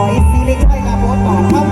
อยซีรีส์ช่วยลาโพสต่อ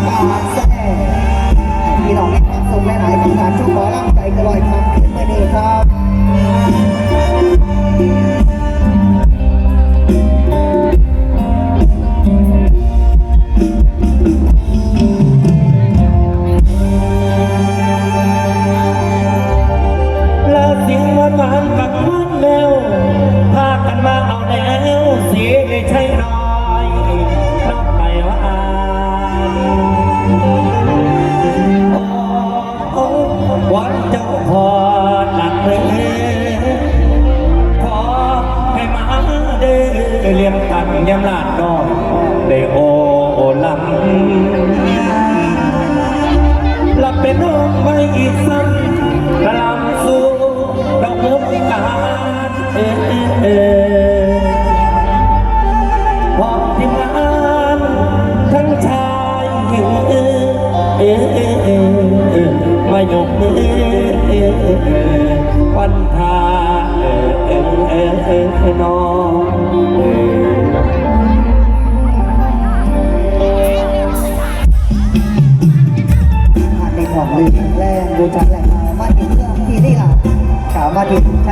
วันทาเออเออเออเออน้องผ่านในของลืมแรงบูชาแรงมาที่เครื่องที่นี่ล่ะสามารถที่ใช้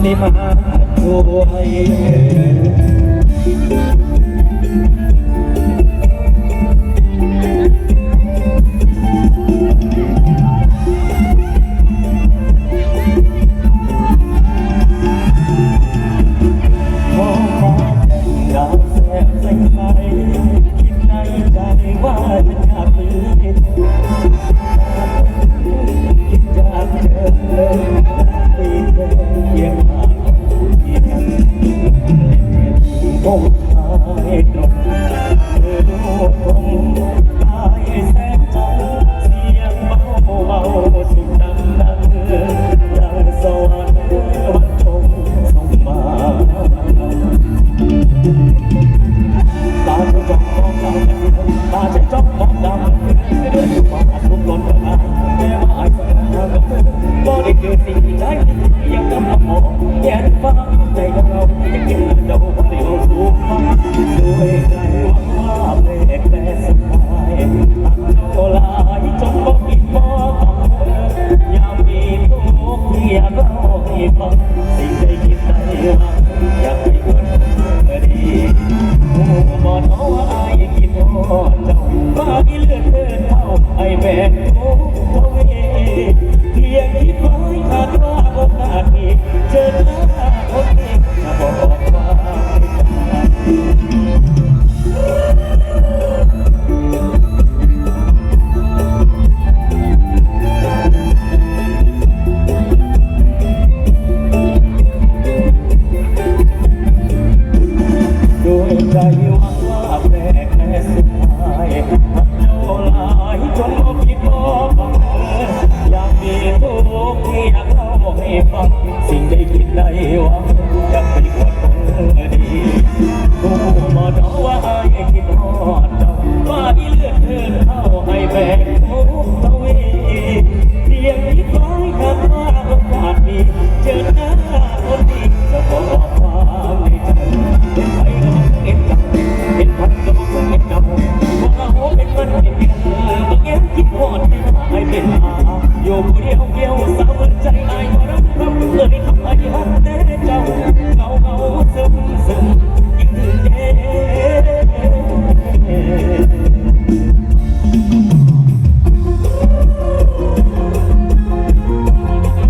ไม่มาด้วย เพื่อนเข้าไอแม่โอ้โห